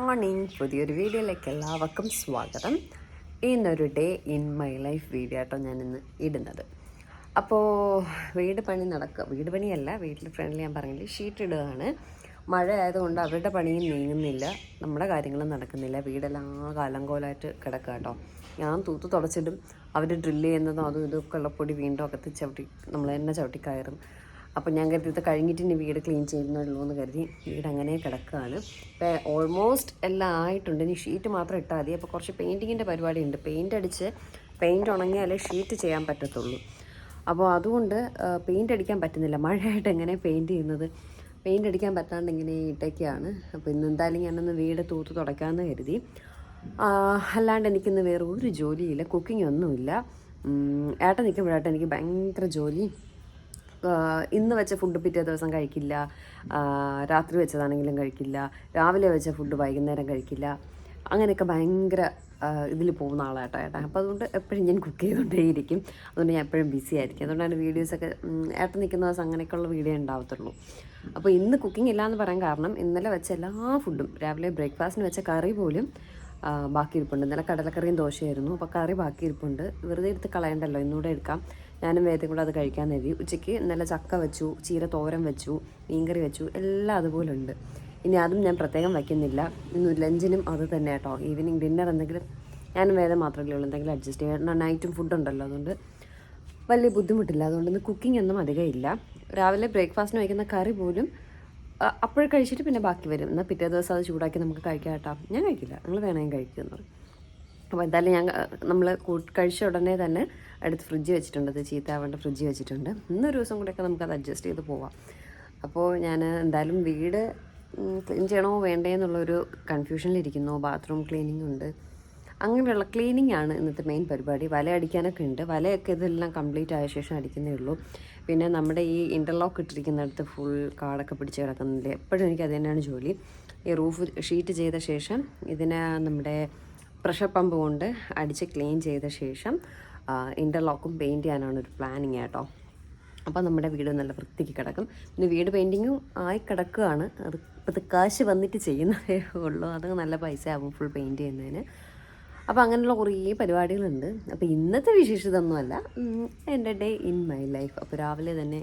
Morning. പുതിയൊരു വീഡിയോയിലേക്ക് എല്ലാവർക്കും സ്വാഗതം. ഇന്നൊരു day in my life video ആട്ടോ ഞാൻ ഇന്ന് ഇടുന്നത്. അപ്പോൾ വീട് പണി നടക്കുക വീട് പണിയല്ല വീട്ടിൽ ഫ്രണ്ട്ലി ഞാൻ പറഞ്ഞില്ല ഷീറ്റ് ഇടുകയാണ്. മഴ ആയതുകൊണ്ട് അവരുടെ പണിയും നീങ്ങുന്നില്ല നമ്മുടെ കാര്യങ്ങളും നടക്കുന്നില്ല വീടെല്ലാം കാലങ്കോലായിട്ട് കിടക്കുക കേട്ടോ ഞാൻ തൂത്ത് തുടച്ചിടും അവർ ഡ്രില്ല് ചെയ്യുന്നതും അതും ഇതൊക്കെ ഉള്ള പൊടി വീണ്ടും അകത്ത് ചവിട്ടി നമ്മൾ തന്നെ ചവിട്ടി കയറും. അപ്പോൾ ഞാൻ കരുതി ഇത് കഴിഞ്ഞിട്ട് ഇനി വീട് ക്ലീൻ ചെയ്യുന്നുള്ളൂ എന്ന് കരുതി വീട് അങ്ങനെ കിടക്കുകയാണ്. ഇപ്പോൾ ഓൾമോസ്റ്റ് എല്ലാം ആയിട്ടുണ്ട്. ഇനി ഷീറ്റ് മാത്രം ഇട്ടാൽ മതി. അപ്പോൾ കുറച്ച് പെയിന്റിങ്ങിന്റെ പരിപാടി ഉണ്ട് പെയിന്റ് അടിച്ച് പെയിന്റ് ഉണങ്ങിയാലേ ഷീറ്റ് ചെയ്യാൻ പറ്റത്തുള്ളൂ. അപ്പോൾ അതുകൊണ്ട് പെയിന്റ് അടിക്കാൻ പറ്റുന്നില്ല. മഴയായിട്ട് എങ്ങനെ പെയിന്റ് ചെയ്യുന്നത്? പെയിന്റ് അടിക്കാൻ പറ്റാണ്ട് ഇങ്ങനെ ഇട്ടൊക്കെയാണ് അപ്പോൾ ഇന്ന് എന്തായാലും ഞാനൊന്ന് വീട് തൂത്ത് തുടയ്ക്കാമെന്ന് കരുതി. അല്ലാണ്ട് എനിക്കിന്ന് വേറെ ഒരു ജോലിയില്ല. കുക്കിംഗ് ഒന്നുമില്ല. ഏട്ട ഏട്ടൻ നിൽക്കുമ്പോഴേട്ടൻ എനിക്ക് ഭയങ്കര ജോലി. ഇന്ന് വെച്ച ഫുഡ് പിറ്റേ ദിവസം കഴിക്കില്ല. രാത്രി വെച്ചതാണെങ്കിലും കഴിക്കില്ല. രാവിലെ വെച്ച ഫുഡ് വൈകുന്നേരം കഴിക്കില്ല. അങ്ങനെയൊക്കെ ഭയങ്കര ഇതിൽ പോകുന്ന ആളാട്ടോ ഏട്ടാ. അപ്പോൾ അതുകൊണ്ട് എപ്പോഴും ഞാൻ കുക്ക് ചെയ്തുകൊണ്ടേയിരിക്കും അതുകൊണ്ട് ഞാൻ എപ്പോഴും ബിസി ആയിരിക്കും. അതുകൊണ്ടാണ് വീഡിയോസൊക്കെ ഏട്ട നിൽക്കുന്ന ദിവസം അങ്ങനെയൊക്കെയുള്ള വീഡിയോ ഉണ്ടാവത്തുള്ളൂ. അപ്പോൾ ഇന്ന് കുക്കിംഗ് ഇല്ല എന്ന് പറയാൻ കാരണം ഇന്നലെ വെച്ച എല്ലാ ഫുഡും രാവിലെ ബ്രേക്ക്ഫാസ്റ്റിന് വെച്ച കറി പോലും ബാക്കി ഇരിപ്പുണ്ട് ഇന്നലെ കടലക്കറിയും ദോശയായിരുന്നു. അപ്പോൾ കറി ബാക്കി ഇരിപ്പുണ്ട് വെറുതെ എടുത്ത് കളയണ്ടല്ലോ. ഇന്നുകൂടെ എടുക്കാം. ഞാനും വേദം കൂടെ അത് കഴിക്കാൻ എഴുതി ഉച്ചയ്ക്ക് നല്ല ചക്ക വെച്ചു ചീര തോരൻ വെച്ചു മീൻകറി വെച്ചു എല്ലാം അതുപോലെ ഉണ്ട് ഇനി അതും ഞാൻ പ്രത്യേകം വയ്ക്കുന്നില്ല. ഇന്ന് ലഞ്ചിനും അത് തന്നെ കേട്ടോ. ഈവനിങ് ഡിന്നർ എന്തെങ്കിലും ഞാനും വേദം മാത്രമല്ലേ ഉള്ളൂ. എന്തെങ്കിലും അഡ്ജസ്റ്റ് ചെയ്യാം നൈറ്റും ഫുഡ് ഉണ്ടല്ലോ അതുകൊണ്ട് വലിയ ബുദ്ധിമുട്ടില്ല. അതുകൊണ്ട് ഇന്ന് കുക്കിംഗ് ഒന്നും അധികം ഇല്ല. രാവിലെ ബ്രേക്ക്ഫാസ്റ്റിന് വയ്ക്കുന്ന കറി പോലും അപ്പോഴേ കഴിച്ചിട്ട് പിന്നെ ബാക്കി വരും. എന്നാൽ പിറ്റേ ദിവസം അത് ചൂടാക്കി നമുക്ക് കഴിക്കാം കേട്ടോ. ഞാൻ കഴിക്കില്ല. നിങ്ങൾ വേണമെങ്കിൽ കഴിക്കുന്നു അപ്പോൾ എന്തായാലും ഞാൻ നമ്മൾ കഴിച്ച ഉടനെ തന്നെ എടുത്ത് ഫ്രിഡ്ജ് വെച്ചിട്ടുണ്ട്. അത് ചീത്താവേണ്ട ഫ്രിഡ്ജ് വെച്ചിട്ടുണ്ട്. ഇന്നൊരു ദിവസം കൂടെയൊക്കെ നമുക്കത് അഡ്ജസ്റ്റ് ചെയ്ത് പോവാം. അപ്പോൾ ഞാൻ എന്തായാലും വീട് ക്ലീൻ ചെയ്യണോ വേണ്ടേ എന്നുള്ളൊരു കൺഫ്യൂഷനിലിരിക്കുന്നു. ബാത്റൂം ക്ലീനിങ് ഉണ്ട്. അങ്ങനെയുള്ള ക്ലീനിങ് ആണ് ഇന്നത്തെ മെയിൻ പരിപാടി. വല അടിക്കാനൊക്കെ ഉണ്ട്. വലയൊക്കെ ഇതെല്ലാം കംപ്ലീറ്റ് ആയ ശേഷം അടിക്കുന്നേ ഉള്ളൂ. പിന്നെ നമ്മുടെ ഈ ഇന്റർലോക്ക് ഇട്ടിരിക്കുന്നിടത്ത് ഫുൾ കാടൊക്കെ പിടിച്ച് കിടക്കുന്നില്ലേ? എപ്പോഴും എനിക്ക് അത് തന്നെയാണ് ജോലി. ഈ റൂഫ് ഷീറ്റ് ചെയ്ത ശേഷം ഇതിനെ നമ്മുടെ പ്രഷർ പമ്പ് കൊണ്ട് അടിച്ച് ക്ലീൻ ചെയ്ത ശേഷം ഇന്റർലോക്കും പെയിന്റ് ചെയ്യാനാണ് ഒരു പ്ലാനിങ് കേട്ടോ അപ്പോൾ നമ്മുടെ വീട് നല്ല വൃത്തിക്ക് കിടക്കും. പിന്നെ വീട് പെയിന്റിങ്ങും ആയി കിടക്കുകയാണ്. അത് ഇപ്പോഴത്തെ കാശ് വന്നിട്ട് ചെയ്യുന്നതേ ഉള്ളൂ. അത് നല്ല പൈസ ആവും ഫുൾ പെയിന്റ് ചെയ്യുന്നതിന്. അപ്പോൾ അങ്ങനെയുള്ള കുറേ പരിപാടികളുണ്ട്. അപ്പോൾ ഇന്നത്തെ വിശേഷിതൊന്നുമല്ല. എന്റെ ഡേ ഇൻ മൈ ലൈഫ് അപ്പോൾ രാവിലെ തന്നെ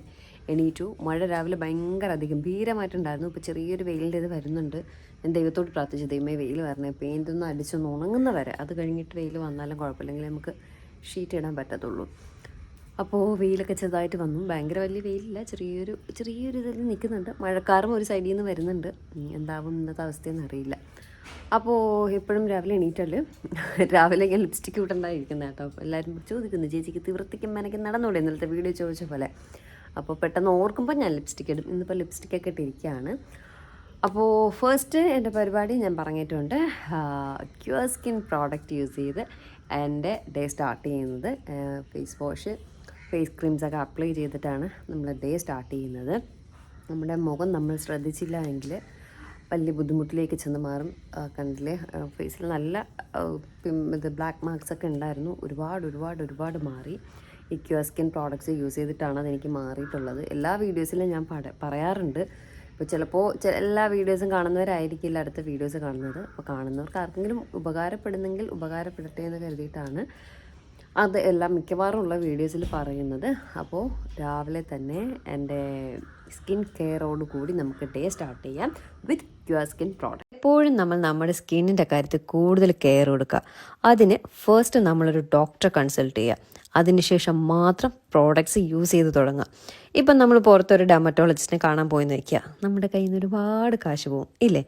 എണീറ്റു. മഴ രാവിലെ ഭയങ്കര അധികം ഭീരമായിട്ടുണ്ടായിരുന്നു. ഇപ്പോൾ ചെറിയൊരു വെയിലിന്റെ ഇത് വരുന്നുണ്ട്. ഞാൻ ദൈവത്തോട് പ്രാർത്ഥിച്ചു ദൈവമേ വെയിൽ വരണേ. പെയിന്റ് ഒന്ന് അടിച്ചൊന്ന് ഉണങ്ങുന്ന വരെ. അത് കഴിഞ്ഞിട്ട് വെയിൽ വന്നാലും കുഴപ്പമില്ലെങ്കിൽ നമുക്ക് ഷീറ്റ് ഇടാൻ പറ്റത്തുള്ളൂ. അപ്പോൾ വെയിലൊക്കെ ചെറുതായിട്ട് വന്നു. ഭയങ്കര വലിയ വെയിലില്ല. ചെറിയൊരു ചെറിയൊരു ഇതിൽ നിൽക്കുന്നുണ്ട്. മഴക്കാറും ഒരു സൈഡിൽ നിന്ന് വരുന്നുണ്ട്. എന്താവും ഇന്നത്തെ അവസ്ഥയെന്ന് അറിയില്ല. അപ്പോൾ എപ്പോഴും രാവിലെ എണീറ്റല്ലേ രാവിലെ ഞാൻ ലിപ്സ്റ്റിക്ക് വിട്ടണ്ടായിരിക്കുന്ന കേട്ടോ. എല്ലാവരും ചോദിക്കുന്നു ചേച്ചിക്ക് തീവൃത്തിക്കും മനയ്ക്കും നടന്നൂടെ? ഇന്നലത്തെ വീഡിയോ ചോദിച്ച പോലെ. അപ്പോൾ പെട്ടെന്ന് ഓർക്കുമ്പോൾ ഞാൻ ലിപ്സ്റ്റിക് ഇടും. ഇന്നിപ്പോൾ ലിപ്സ്റ്റിക്കൊക്കെ ഇട്ടിരിക്കുകയാണ്. അപ്പോൾ ഫസ്റ്റ് എന്റെ പരിപാടി ഞാൻ പറഞ്ഞിട്ടുണ്ട് ക്യൂർ സ്കിൻ പ്രോഡക്റ്റ് യൂസ് ചെയ്ത് എന്റെ ഡേ സ്റ്റാർട്ട് ചെയ്യുന്നത്. ഫേസ് വാഷ് ഫേസ് ക്രീംസൊക്കെ അപ്ലൈ ചെയ്തിട്ടാണ് നമ്മൾ ഡേ സ്റ്റാർട്ട് ചെയ്യുന്നത്. നമ്മുടെ മുഖം നമ്മൾ ശ്രദ്ധിച്ചില്ല എങ്കിൽ വലിയ ബുദ്ധിമുട്ടിലേക്ക് ചെന്ന് മാറും. കണ്ടില്ലേ? ഫേസിൽ നല്ല ഇത് ബ്ലാക്ക് മാർക്സ് ഒക്കെ ഉണ്ടായിരുന്നു. ഒരുപാട് ഒരുപാട് ഒരുപാട് മാറി. ഈ ക്യൂർ സ്കിൻ പ്രോഡക്റ്റ്സ് യൂസ് ചെയ്തിട്ടാണ് അതെനിക്ക് മാറിയിട്ടുള്ളത്. എല്ലാ വീഡിയോസിലും ഞാൻ പറയാറുണ്ട്. ഇപ്പോൾ ചിലപ്പോൾ എല്ലാ വീഡിയോസും കാണുന്നവരായിരിക്കില്ല അടുത്ത വീഡിയോസ് കാണുന്നത്. അപ്പോൾ കാണുന്നവർക്ക് ആർക്കെങ്കിലും ഉപകാരപ്പെടുന്നെങ്കിൽ ഉപകാരപ്പെടട്ടെ എന്ന് കരുതിയിട്ടാണ് അത് എല്ലാം മിക്കവാറും ഉള്ള വീഡിയോസിൽ പറയുന്നത്. അപ്പോൾ രാവിലെ തന്നെ എന്റെ സ്കിൻ കെയറോട് കൂടി നമുക്ക് ഡേ സ്റ്റാർട്ട് ചെയ്യാം വിത്ത് ക്യുവർ സ്കിൻ പ്രോഡക്റ്റ് എപ്പോഴും നമ്മൾ നമ്മുടെ സ്കിന്നിന്റെ കാര്യത്തിൽ കൂടുതൽ കെയർ കൊടുക്കുക. അതിന് ഫസ്റ്റ് നമ്മളൊരു ഡോക്ടറെ കൺസൾട്ട് ചെയ്യുക. അതിനുശേഷം മാത്രം പ്രോഡക്ട്സ് യൂസ് ചെയ്ത് തുടങ്ങുക. ഇപ്പം നമ്മൾ പുറത്തൊരു ഡെമറ്റോളജിസ്റ്റിനെ കാണാൻ പോയെന്ന് വയ്ക്കുക നമ്മുടെ കയ്യിൽ നിന്ന് ഒരുപാട് കാശ് പോകും ഇല്ലേ?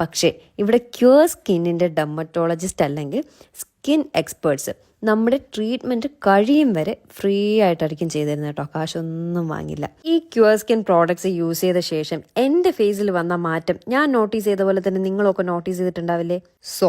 പക്ഷേ ഇവിടെ ക്യൂർ സ്കിന്നിന്റെ ഡെമറ്റോളജിസ്റ്റ് അല്ലെങ്കിൽ സ്കിൻ എക്സ്പേർട്സ് നമ്മുടെ ട്രീറ്റ്മെന്റ് കഴിയും വരെ ഫ്രീ ആയിട്ടായിരിക്കും ചെയ്തിരുന്നത് കേട്ടോ. കാശൊന്നും വാങ്ങില്ല. ഈ ക്യൂർ സ്കിൻ പ്രോഡക്ട്സ് യൂസ് ചെയ്ത ശേഷം എന്റെ ഫേസിൽ വന്ന മാറ്റം ഞാൻ നോട്ടീസ് ചെയ്ത പോലെ തന്നെ നിങ്ങളൊക്കെ നോട്ടീസ് ചെയ്തിട്ടുണ്ടാവില്ലേ? So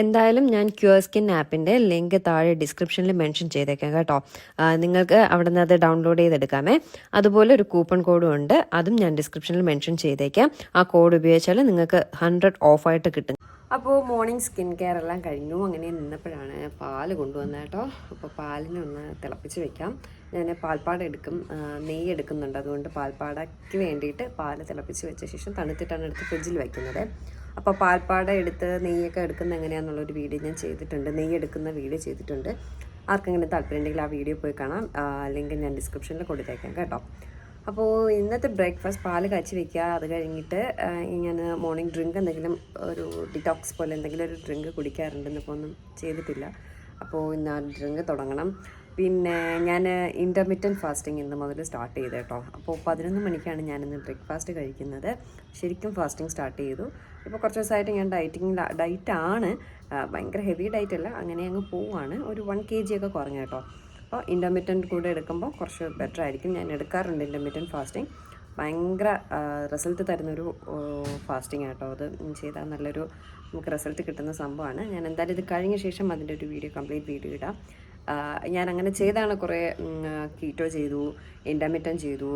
എന്തായാലും ഞാൻ ക്യൂർ സ്കിൻ ആപ്പിന്റെ ലിങ്ക് താഴെ ഡിസ്ക്രിപ്ഷനിൽ മെൻഷൻ ചെയ്തേക്കാം കേട്ടോ. നിങ്ങൾക്ക് അവിടെ നിന്ന് അത് ഡൗൺലോഡ് ചെയ്തെടുക്കാമേ. അതുപോലെ ഒരു കൂപ്പൺ കോഡും ഉണ്ട്. അതും ഞാൻ ഡിസ്ക്രിപ്ഷനിൽ മെൻഷൻ ചെയ്തേക്കാം. ആ കോഡ് ഉപയോഗിച്ചാൽ നിങ്ങൾക്ക് ഹൺഡ്രഡ് ഓഫായിട്ട് കിട്ടും. അപ്പോൾ മോർണിംഗ് സ്കിൻ കെയർ എല്ലാം കഴിഞ്ഞു. അങ്ങനെ നിന്നപ്പോഴാണ് പാൽ കൊണ്ടുവന്നത് കേട്ടോ. അപ്പോൾ പാലിനെ ഒന്ന് തിളപ്പിച്ച് വെക്കാം. ഞാൻ പാൽപ്പാട എടുക്കും. നെയ്യ് എടുക്കുന്നുണ്ട്. അതുകൊണ്ട് പാൽപ്പാടയ്ക്ക് വേണ്ടിയിട്ട് പാൽ തിളപ്പിച്ച് വെച്ച ശേഷം തണുത്തിട്ടാണ് എടുത്ത് ഫ്രിഡ്ജിൽ വയ്ക്കുന്നത് അപ്പോൾ പാൽപ്പാട എടുത്ത് നെയ്യൊക്കെ എടുക്കുന്ന എങ്ങനെയാണെന്നുള്ളൊരു വീഡിയോ ഞാൻ ചെയ്തിട്ടുണ്ട്. നെയ്യ് എടുക്കുന്ന വീഡിയോ ചെയ്തിട്ടുണ്ട്. ആർക്കെങ്കിലും താല്പര്യം ഉണ്ടെങ്കിൽ ആ വീഡിയോ പോയി കാണാം. ലിങ്ക് ഞാൻ ഡിസ്ക്രിപ്ഷനിൽ കൊടുത്തേക്കാം കേട്ടോ. അപ്പോൾ ഇന്നത്തെ ബ്രേക്ക്ഫാസ്റ്റ് പാൽ കാച്ചി വെക്കുക. അത് കഴിഞ്ഞിട്ട് ഞാൻ മോർണിംഗ് ഡ്രിങ്ക് എന്തെങ്കിലും ഒരു ഡിറ്റോക്സ് പോലെ എന്തെങ്കിലും ഒരു ഡ്രിങ്ക് കുടിക്കാറുണ്ട് ഇന്നിപ്പോൾ ഒന്നും ചെയ്തിട്ടില്ല. അപ്പോൾ ഇന്ന് ആ ഡ്രിങ്ക് തുടങ്ങണം. പിന്നെ ഞാൻ ഇന്റർമീഡിയൻ ഫാസ്റ്റിംഗ് ഇന്ന് മുതൽ സ്റ്റാർട്ട് ചെയ്തു കേട്ടോ അപ്പോൾ പതിനൊന്ന് മണിക്കാണ് ഞാനിന്ന് ബ്രേക്ക്ഫാസ്റ്റ് കഴിക്കുന്നത്. ശരിക്കും ഫാസ്റ്റിംഗ് സ്റ്റാർട്ട് ചെയ്തു. ഇപ്പോൾ കുറച്ച് ദിവസമായിട്ട് ഞാൻ ഡയറ്റിംഗ് ഡയറ്റാണ് ഭയങ്കര ഹെവി ഡയറ്റ് അല്ല. അങ്ങനെ അങ്ങ് പോവുകയാണ് ഒരു വൺ കെ ജി ഒക്കെ കുറഞ്ഞു കേട്ടോ. അപ്പോൾ ഇന്റർമീഡിയന്റ് കൂടെ എടുക്കുമ്പോൾ കുറച്ച് ബെറ്റർ ആയിരിക്കും. ഞാൻ എടുക്കാറുണ്ട് ഇന്റർമീഡിയൻ ഫാസ്റ്റിംഗ് ഭയങ്കര റിസൾട്ട് തരുന്നൊരു ഫാസ്റ്റിംഗ് ആട്ടോ അത്. ചെയ്താൽ നല്ലൊരു നമുക്ക് റിസൾട്ട് കിട്ടുന്ന സംഭവമാണ് ഞാൻ എന്തായാലും ഇത് കഴിഞ്ഞ ശേഷം അതിന്റെ ഒരു വീഡിയോ കംപ്ലീറ്റ് വീഡിയോ ഇടാം. ഞാൻ അങ്ങനെ ചെയ്താണ് കുറേ കീറ്റോ ചെയ്തു ഇന്റർമീഡിയൻ ചെയ്തു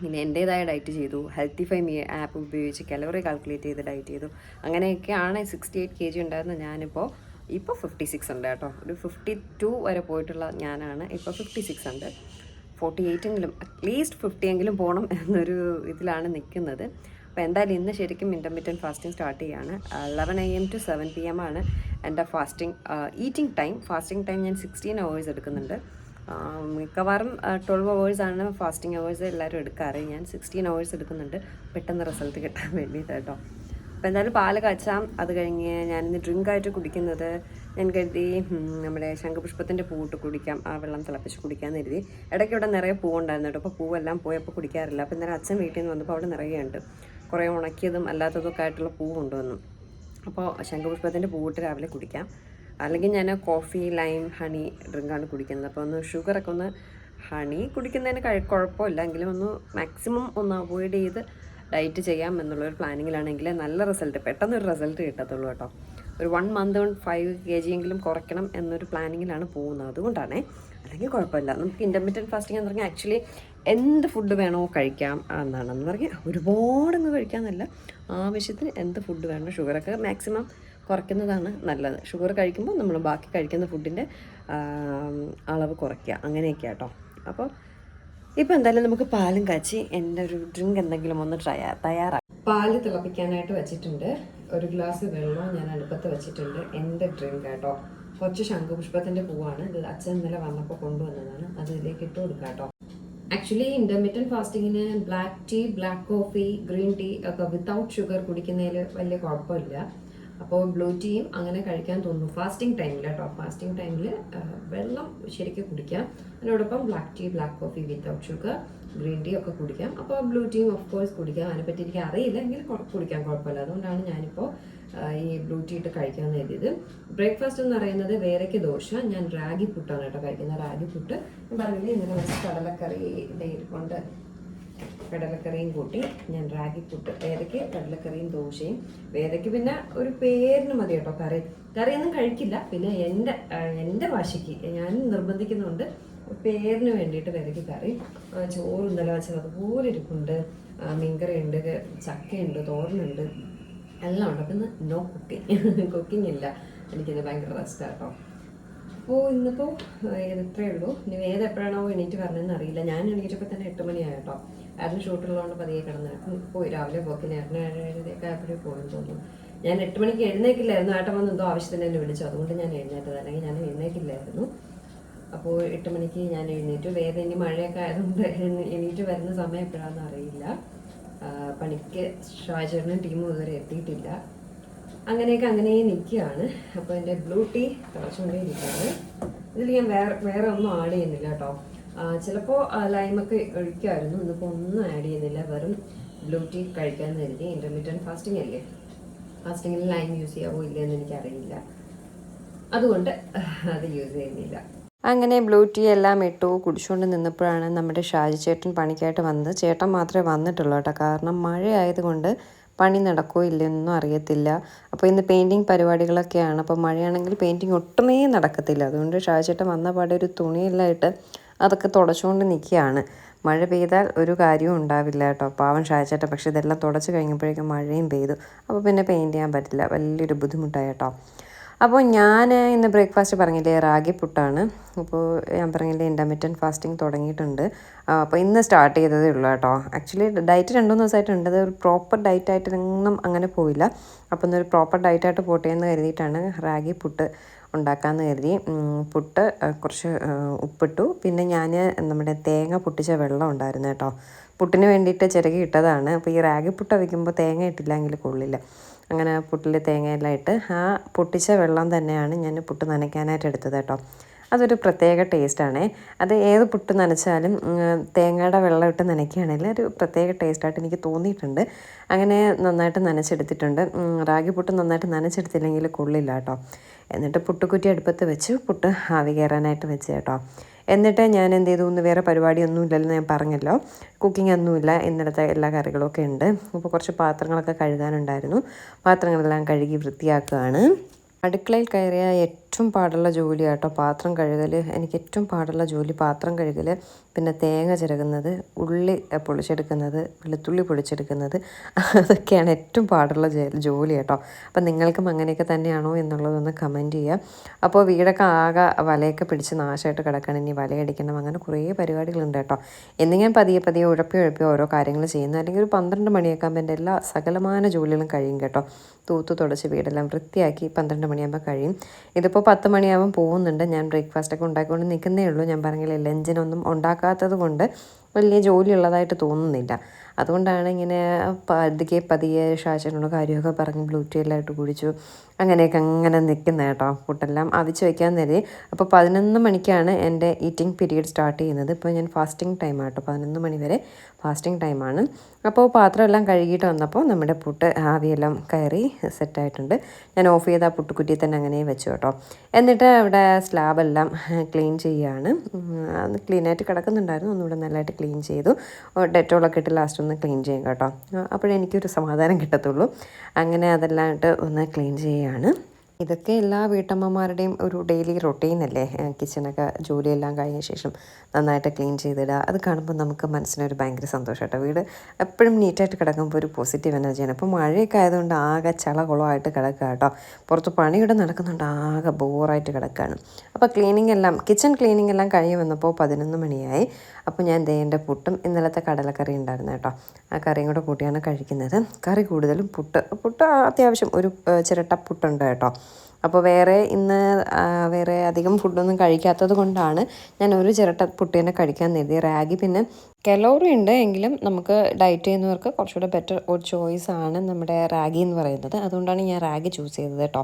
പിന്നെ എന്റേതായ ഡയറ്റ് ചെയ്തു ഹെൽത്തി മീ ആപ്പ് ഉപയോഗിച്ച് കലോറി കാൽക്കുലേറ്റ് ചെയ്ത് ഡയറ്റ് ചെയ്തു. അങ്ങനെയൊക്കെയാണ് സിക്സ്റ്റി എയ്റ്റ് കെ ജി ഉണ്ടായിരുന്നത് ഞാനിപ്പോൾ ഇപ്പോൾ ഫിഫ്റ്റി സിക്സ് ഉണ്ട് കേട്ടോ. ഒരു ഫിഫ്റ്റി ടു വരെ പോയിട്ടുള്ള ഞാനാണ് ഇപ്പോൾ ഫിഫ്റ്റി സിക്സ് ഉണ്ട് ഫോർട്ടി എയ്റ്റെങ്കിലും അറ്റ്ലീസ്റ്റ് ഫിഫ്റ്റി എങ്കിലും പോകണം എന്നൊരു ഇതിലാണ് നിൽക്കുന്നത്. അപ്പോൾ എന്തായാലും ഇന്ന് ശരിക്കും ഇന്റർമീഡിയറ്റ് ഫാസ്റ്റിംഗ് സ്റ്റാർട്ട് ചെയ്യാണ്. Eleven A M to seven P M ആണ്. എന്റെ fasting eating time fasting time ഞാൻ സിക്സ്റ്റീൻ അവേഴ്സ് എടുക്കുന്നുണ്ട്. മിക്കവാറും ട്വൽവ് അവേഴ്സ് ആണ് ഫാസ്റ്റിംഗ് അവേഴ്സ് എല്ലാവരും എടുക്കാറ്. ഞാൻ സിക്സ്റ്റീൻ അവേഴ്സ് എടുക്കുന്നുണ്ട്. പെട്ടെന്ന് റിസൾട്ട് കിട്ടാൻ വേണ്ടിയിട്ട് കേട്ടോ. അപ്പോൾ എന്തായാലും പാൽ കാച്ചാം. അത് കഴിഞ്ഞ് ഞാനിന്ന് ഡ്രിങ്കായിട്ട് കുടിക്കുന്നത് ഞാൻ കരുതി നമ്മുടെ ശംഖുപുഷ്പത്തിന്റെ പൂവിട്ട് കുടിക്കാം. ആ വെള്ളം തിളപ്പിച്ച് കുടിക്കാമെന്ന് കരുതി. ഇടയ്ക്ക് ഇവിടെ നിറയെ പൂവുണ്ടായിരുന്നു കേട്ടോ. അപ്പോൾ പൂവെല്ലാം പോയപ്പോൾ കുടിക്കാറില്ല. അപ്പോൾ ഇന്നലെ അച്ഛൻ വീട്ടിൽ നിന്ന് വന്നപ്പോൾ അവിടെ നിറയെ ഉണ്ട്. കുറേ ഉണക്കിയതും അല്ലാത്തതൊക്കെ ആയിട്ടുള്ള പൂ കൊണ്ടുവന്നു അപ്പോൾ ശംഖുപുഷ്പത്തിന്റെ പൂവിട്ട് രാവിലെ കുടിക്കാം. അല്ലെങ്കിൽ ഞാൻ കോഫി ലൈം ഹണി ഡ്രിങ്കാണ് കുടിക്കുന്നത്. അപ്പോൾ ഒന്ന് ഷുഗറൊക്കെ ഒന്ന് ഹണി കുടിക്കുന്നതിന് കഴി കുഴപ്പമില്ല. എങ്കിലും ഒന്ന് മാക്സിമം ഒന്ന് അവോയ്ഡ് ചെയ്ത് ഡയറ്റ് ചെയ്യാം എന്നുള്ളൊരു പ്ലാനിങ്ങിലാണെങ്കിൽ നല്ല റിസൾട്ട് പെട്ടെന്ന് ഒരു റിസൾട്ട് കിട്ടത്തുള്ളൂ കേട്ടോ. ഒരു one month one five K G എങ്കിലും കുറയ്ക്കണം എന്നൊരു പ്ലാനിങ്ങിലാണ് പോകുന്നത്. അതുകൊണ്ടാണ്. അല്ലെങ്കിൽ കുഴപ്പമില്ല. നമുക്ക് ഇന്റർമീഡിയറ്റ് ഫാസ്റ്റിംഗ് എന്ന് പറഞ്ഞാൽ ആക്ച്വലി എന്ത് ഫുഡ് വേണോ കഴിക്കാം എന്നാണ് എന്ന് പറഞ്ഞാൽ ഒരുപാടങ്ങ് കഴിക്കാമെന്നല്ല. ആവശ്യത്തിന് എന്ത് ഫുഡ് വേണോ ഷുഗറൊക്കെ മാക്സിമം കുറയ്ക്കുന്നതാണ് നല്ലത്. ഷുഗർ കഴിക്കുമ്പോൾ നമ്മൾ ബാക്കി കഴിക്കുന്ന ഫുഡിന്റെ അളവ് കുറയ്ക്കുക. അങ്ങനെയൊക്കെ കേട്ടോ അപ്പോൾ ഇപ്പോൾ എന്തായാലും നമുക്ക് പാലും കാച്ചി എന്റെ ഒരു ഡ്രിങ്ക് എന്തെങ്കിലും ഒന്ന് ട്രൈ തയ്യാറാക്കാം പാൽ തിളപ്പിക്കാനായിട്ട് വെച്ചിട്ടുണ്ട്. ഒരു ഗ്ലാസ് വെള്ളം ഞാൻ അടുപ്പത്ത് വെച്ചിട്ടുണ്ട്. എന്റെ ഡ്രിങ്ക് കേട്ടോ കുറച്ച് ശംഖുപുഷ്പത്തിന്റെ പൂവാണ്. ഇത് അച്ഛൻ ഇന്നലെ വന്നപ്പോൾ കൊണ്ടുവന്നതാണ്. അത് ഇതിലേക്ക് ഇട്ട് കൊടുക്കാം കേട്ടോ actually intermediate ഫാസ്റ്റിങ്ങിന് black tea black coffee green tea ഒക്കെ വിത്തൗട്ട് ഷുഗർ കുടിക്കുന്നതിൽ വലിയ കുഴപ്പമില്ല. അപ്പോൾ ബ്ലൂ ടീയും അങ്ങനെ കഴിക്കാൻ തോന്നുന്നു. ഫാസ്റ്റിംഗ് ടൈമിൽ കേട്ടോ. ഫാസ്റ്റിംഗ് ടൈമിൽ വെള്ളം ശരിക്കും കുടിക്കാം. അതിനോടൊപ്പം black tea black coffee without sugar green tea ഒക്കെ കുടിക്കാം. അപ്പോൾ ബ്ലൂ ടീയും ഓഫ് കോഴ്സ് കുടിക്കാം. അതിനെപ്പറ്റി എനിക്ക് അറിയില്ല. എങ്കിൽ കുടിക്കാൻ കുഴപ്പമില്ല. അതുകൊണ്ടാണ് ഞാനിപ്പോൾ ഈ ബ്ലൂ ടീ ഇട്ട് കഴിക്കാമെന്ന് കരുതിയത്. ബ്രേക്ക്ഫാസ്റ്റ് എന്ന് പറയുന്നത് വേറയ്ക്ക് ദോശ. ഞാൻ റാഗി പുട്ടാണ് കേട്ടോ കഴിക്കുന്നത്. റാഗി പുട്ട്. ഞാൻ പറഞ്ഞില്ലേ ഇന്നലെ വെച്ച് കടലക്കറി ഇരിപ്പുണ്ട് കടലക്കറിയും കൂട്ടി ഞാൻ റാഗി പുട്ട്. വേദയ്ക്ക് കടലക്കറിയും ദോശയും. വേദയ്ക്ക് പിന്നെ ഒരു പേരിന് മതി കേട്ടോ കറി. കറിയൊന്നും കഴിക്കില്ല. പിന്നെ എന്റെ എന്റെ വാശിക്ക് ഞാൻ നിർബന്ധിക്കുന്നുണ്ട്. പേരിന് വേണ്ടിയിട്ട് വേരയ്ക്ക് കറി. ചോറ് ഇന്നലെ വെച്ചത് അതുപോലെ ഇരിപ്പുണ്ട്. മീൻകറി ഉണ്ട് ചക്കയുണ്ട് തോരനുണ്ട്. എല്ലാം ഉണ്ട്. അപ്പം നോ കുക്കിംഗ് കുക്കിംഗ് ഇല്ല. എനിക്കിന്ന് ഭയങ്കര റെസ്റ്റ് കേട്ടോ അപ്പോൾ ഇന്നിപ്പോൾ ഇത്രയേ ഉള്ളൂ. ഇനി വേദ എപ്പോഴാണോ എണീറ്റ് പറഞ്ഞതെന്ന് അറിയില്ല. ഞാൻ എണീറ്റപ്പോൾ തന്നെ എട്ട് മണിയായി കേട്ടോ ഷൂട്ടുള്ളതുകൊണ്ട് പതിയെ കിടന്ന് പോയി രാവിലെ പോക്കിന് ഏട്ടന് ഏഴരയൊക്കെ ആയപ്പോഴേ പോയെന്ന് തോന്നുന്നു. ഞാൻ എട്ട് മണിക്ക് എഴുന്നേക്കില്ലായിരുന്നു. ഏട്ടൻ വന്ന് എന്തോ ആവശ്യത്തിന് എന്നെ വിളിച്ചു. അതുകൊണ്ട് ഞാൻ എഴുന്നേറ്റത്. അല്ലെങ്കിൽ ഞാൻ എഴുന്നേക്കില്ലായിരുന്നു. അപ്പോൾ എട്ട് മണിക്ക് ഞാൻ എഴുന്നേറ്റു. വേറെ ഇനി മഴയൊക്കെ ആയതുകൊണ്ട് എണീറ്റ് വരുന്ന സമയം എപ്പോഴാണെന്ന് അറിയില്ല. പണിക്ക് ഷാജറിനും ടീമും ഇതുവരെ എത്തിയിട്ടില്ല. അങ്ങനെയൊക്കെ അങ്ങനെ നിൽക്കുകയാണ്. അപ്പോൾ എന്റെ ബ്ലൂ ടീ തിളച്ചുകൊണ്ടേ ഇരിക്കുകയാണ്. ഇതിൽ ഞാൻ വേറെ വേറെ ഒന്നും ആഡ് ചെയ്യുന്നില്ല കേട്ടോ. ചിലപ്പോൾ ലൈമൊക്കെ ഒഴിക്കുമായിരുന്നു ഇന്നിപ്പോൾ ഒന്നും ആഡ് ചെയ്യുന്നില്ല. വെറും ബ്ലൂ ടീ കഴിക്കാൻ കരുതി. ഇന്റർമീഡിയറ്റ് ഫാസ്റ്റിംഗ് അല്ലേ? ഫാസ്റ്റിങ്ങിൽ ലൈം യൂസ് ചെയ്യാവോ ഇല്ലയെന്ന് എനിക്കറിയില്ല. അതുകൊണ്ട് അത് യൂസ് ചെയ്യുന്നില്ല. അങ്ങനെ ബ്ലൂ ടീ എല്ലാം ഇട്ടു കുടിച്ചുകൊണ്ട് നിന്നപ്പോഴാണ് നമ്മുടെ ഷാജി ചേട്ടൻ പണിക്കായിട്ട് വന്നത്. ചേട്ടൻ മാത്രമേ വന്നിട്ടുള്ളൂ കേട്ടോ. കാരണം മഴയായതുകൊണ്ട് പണി നടക്കോ ഇല്ലെന്നൊന്നും അറിയത്തില്ല. അപ്പോൾ ഇന്ന് പെയിന്റിങ് പരിപാടികളൊക്കെയാണ്. അപ്പോൾ മഴയാണെങ്കിൽ പെയിന്റിങ് ഒട്ടുമേ നടക്കത്തില്ല. അതുകൊണ്ട് ഷാജേട്ടൻ വന്ന പാടെ ഒരു തുണിയെല്ലായിട്ട് അതൊക്കെ തുടച്ചുകൊണ്ട് നിൽക്കുകയാണ്. മഴ പെയ്താൽ ഒരു കാര്യവും ഉണ്ടാവില്ല കേട്ടോ. പാവം ഷാജേട്ടൻ പക്ഷേ ഇതെല്ലാം തുടച്ച് കഴിഞ്ഞപ്പോഴേക്കും മഴയും പെയ്തു. അപ്പോൾ പിന്നെ പെയിന്റ് ചെയ്യാൻ പറ്റില്ല. വലിയൊരു ബുദ്ധിമുട്ടായി കേട്ടോ. അപ്പോൾ ഞാൻ ഇന്ന് ബ്രേക്ക്ഫാസ്റ്റ് പറഞ്ഞില്ലേ റാഗി പുട്ടാണ്. അപ്പോൾ ഞാൻ പറഞ്ഞില്ലേ ഇന്റർമീഡിയൻ ഫാസ്റ്റിംഗ് തുടങ്ങിയിട്ടുണ്ട്. അപ്പോൾ ഇന്ന് സ്റ്റാർട്ട് ചെയ്തതേ ഉള്ളൂ കേട്ടോ. ആക്ച്വലി ഡയറ്റ് രണ്ട് ദിവസമായിട്ടുണ്ട്. അത് ഒരു പ്രോപ്പർ ഡയറ്റായിട്ട് ഒന്നും അങ്ങനെ പോയില്ല. അപ്പോൾ ഇന്നൊരു പ്രോപ്പർ ഡയറ്റായിട്ട് പോട്ടെ എന്ന് കരുതിയിട്ടാണ് റാഗി പുട്ട് ഉണ്ടാക്കാമെന്ന് കരുതി. പുട്ട് കുറച്ച് ഉപ്പിട്ടു. പിന്നെ ഞാൻ നമ്മുടെ തേങ്ങ പൊട്ടിച്ച വെള്ളം ഉണ്ടായിരുന്നു കേട്ടോ. പുട്ടിന് വേണ്ടിയിട്ട് ചിരകി ഇട്ടതാണ്. അപ്പോൾ ഈ റാഗി പുട്ട് വയ്ക്കുമ്പോൾ തേങ്ങ ഇട്ടില്ലെങ്കിൽ കൊള്ളില്ല. അങ്ങനെ പുട്ടിൽ തേങ്ങയെല്ലാം ഇട്ട് ആ പൊട്ടിച്ച വെള്ളം തന്നെയാണ് ഞാൻ പുട്ട് നനയ്ക്കാനായിട്ട് എടുത്തത് കേട്ടോ. അതൊരു പ്രത്യേക ടേസ്റ്റാണ് അത് ഏത് പുട്ട് നനച്ചാലും തേങ്ങയുടെ വെള്ളം ഇട്ട് നനയ്ക്കുകയാണെങ്കിൽ ഒരു പ്രത്യേക ടേസ്റ്റായിട്ട് എനിക്ക് തോന്നിയിട്ടുണ്ട്. അങ്ങനെ നന്നായിട്ട് നനച്ചെടുത്തിട്ടുണ്ട്. റാഗി പുട്ട് നന്നായിട്ട് നനച്ചെടുത്തില്ലെങ്കിൽ കൊള്ളില്ല കേട്ടോ. എന്നിട്ട് പുട്ടുകുറ്റി അടുപ്പത്ത് വെച്ച് പുട്ട് ആവി കയറാനായിട്ട് വെച്ച് കേട്ടോ. എന്നിട്ട് ഞാൻ എന്ത് ചെയ്തു? ഒന്ന് വേറെ പരിപാടിയൊന്നും ഇല്ലല്ലോ ഞാൻ പറഞ്ഞല്ലോ. കുക്കിംഗ് ഒന്നുമില്ല ഇന്നലത്തെ എല്ലാ കറികളൊക്കെ ഉണ്ട്. അപ്പോൾ കുറച്ച് പാത്രങ്ങളൊക്കെ കഴുകാനുണ്ടായിരുന്നു. പാത്രങ്ങളെല്ലാം കഴുകി വൃത്തിയാക്കുകയാണ്. അടുക്കളയിൽ കയറിയ ഏറ്റവും പാടുള്ള ജോലിയാട്ടോ പാത്രം കഴുകൽ എനിക്ക് ഏറ്റവും പാടുള്ള ജോലി പാത്രം കഴുകൽ പിന്നെ തേങ്ങ ചിരകുന്നത് ഉള്ളി പൊളിച്ചെടുക്കുന്നത് വെളുത്തുള്ളി പൊളിച്ചെടുക്കുന്നത് അതൊക്കെയാണ് ഏറ്റവും പാടുള്ള ജോലി കേട്ടോ. അപ്പം നിങ്ങൾക്കും അങ്ങനെയൊക്കെ തന്നെയാണോ എന്നുള്ളതൊന്ന് കമന്റ് ചെയ്യുക അപ്പോൾ വീടൊക്കെ ആകെ വലയൊക്കെ പിടിച്ച് നാശമായിട്ട് കിടക്കണം. ഇനി വലയടിക്കണം. അങ്ങനെ കുറേ പരിപാടികളുണ്ട് കേട്ടോ. എന്നിങ്ങനെ പതിയെ പതിയെ ഉഴപ്പി ഉഴപ്പി ഓരോ കാര്യങ്ങൾ ചെയ്യുന്നു. അല്ലെങ്കിൽ ഒരു പന്ത്രണ്ട് മണിയൊക്കെ ആകുമ്പോൾ എന്റെ എല്ലാ സകലമായ ജോലികളും കഴിയും കേട്ടോ. തൂത്ത് തുടച്ച് വീടെല്ലാം വൃത്തിയാക്കി പന്ത്രണ്ട് മണിയാകുമ്പോൾ കഴിയും. ഇതിപ്പോൾ പത്ത് മണിയാകുമ്പോൾ പോകുന്നുണ്ട്. ഞാൻ ബ്രേക്ക്ഫാസ്റ്റൊക്കെ ഉണ്ടാക്കിക്കൊണ്ട് നിൽക്കുന്നേ ഉള്ളൂ. ഞാൻ പറഞ്ഞില്ലേ ലഞ്ചിനൊന്നും ഉണ്ടാക്കാത്തത് കൊണ്ട് വലിയ ജോലി ഉള്ളതായിട്ട് തോന്നുന്നില്ല. അതുകൊണ്ടാണ് ഇങ്ങനെ പതുക്കെ പതിയെ ശാശനോട് കാര്യമൊക്കെ പറഞ്ഞ് ഇട്ട് കുടിച്ചു. അങ്ങനെയൊക്കെ അങ്ങനെ നിൽക്കുന്നത് കേട്ടോ ഫുഡെല്ലാം അവിച്ച് വയ്ക്കാൻ നേരെ അപ്പോൾ പതിനൊന്ന് മണിക്കാണ് എന്റെ ഈറ്റിംഗ് പീരീഡ് സ്റ്റാർട്ട് ചെയ്യുന്നത്. ഇപ്പോൾ ഞാൻ ഫാസ്റ്റിംഗ് ടൈം ആട്ടോ. പതിനൊന്ന് മണി വരെ ഫാസ്റ്റിംഗ് ടൈമാണ് അപ്പോൾ പാത്രമെല്ലാം കഴുകിയിട്ട് വന്നപ്പോൾ നമ്മുടെ പുട്ട് ആവിയെല്ലാം കയറി സെറ്റായിട്ടുണ്ട് ഞാൻ ഓഫ് ചെയ്ത ആ തന്നെ അങ്ങനെ വെച്ചു കേട്ടോ. എന്നിട്ട് അവിടെ സ്ലാബെല്ലാം ക്ലീൻ ചെയ്യുകയാണ്. ക്ലീനായിട്ട് കിടക്കുന്നുണ്ടായിരുന്നു. ഒന്നുകൂടെ നല്ലതായിട്ട് ക്ലീൻ ചെയ്തു. ഡെറ്റോളൊക്കെ ഇട്ട് ലാസ്റ്റ് ഒന്ന് ക്ലീൻ ചെയ്യും കേട്ടോ. അപ്പോഴേ എനിക്കൊരു സമാധാനം കിട്ടത്തുള്ളൂ. അങ്ങനെ അതെല്ലാം ഇട്ട് ഒന്ന് ക്ലീൻ ചെയ്യുകയാണ് ഇതൊക്കെ എല്ലാ വീട്ടമ്മമാരുടെയും ഒരു ഡെയിലി റൊട്ടീൻ അല്ലേ? കിച്ചണൊക്കെ ജോലിയെല്ലാം കഴിഞ്ഞ ശേഷം നന്നായിട്ട് ക്ലീൻ ചെയ്തിടുക. അത് കാണുമ്പോൾ നമുക്ക് മനസ്സിനൊരു ഭയങ്കര സന്തോഷമായിട്ട് വീട് എപ്പോഴും നീറ്റായിട്ട് കിടക്കുമ്പോൾ ഒരു പോസിറ്റീവ് എനർജിയാണ് അപ്പോൾ മഴയൊക്കെ ആയതുകൊണ്ട് ആകെ ചളകുളമായിട്ട് കിടക്കുക കേട്ടോ. പുറത്ത് പണിയുടെ നടക്കുന്നുണ്ട് ആകെ ബോറായിട്ട് കിടക്കുകയാണ്. അപ്പോൾ ക്ലീനിങ് എല്ലാം കിച്ചൺ ക്ലീനിങ് എല്ലാം കഴിഞ്ഞ് വന്നപ്പോൾ പതിനൊന്ന് മണിയായി. അപ്പോൾ ഞാൻ ദേ എന്റെ പുട്ടും ഇന്നലത്തെ കടലക്കറി ഉണ്ടായിരുന്നു കേട്ടോ. ആ കറിയും കൂടെ കൂട്ടിയാണ് കഴിക്കുന്നത്. കറി കൂടുതലും പുട്ട്. പുട്ട് അത്യാവശ്യം ഒരു ചിരട്ട പുട്ടുണ്ട് കേട്ടോ. അപ്പോൾ വേറെ ഇന്ന് വേറെ അധികം ഫുഡൊന്നും കഴിക്കാത്തത് കൊണ്ടാണ് ഞാൻ ഒരു ചിരട്ട പുട്ടീനെ കഴിക്കാൻ നേരിയത് റാഗി. പിന്നെ കലോറി ഉണ്ട് എങ്കിലും നമുക്ക് ഡയറ്റ് ചെയ്യുന്നവർക്ക് കുറച്ചുകൂടെ ബെറ്റർ ഒരു ചോയ്സ് ആണ് നമ്മുടെ റാഗി എന്ന് പറയുന്നത്. അതുകൊണ്ടാണ് ഞാൻ റാഗി ചൂസ് ചെയ്തത് കേട്ടോ.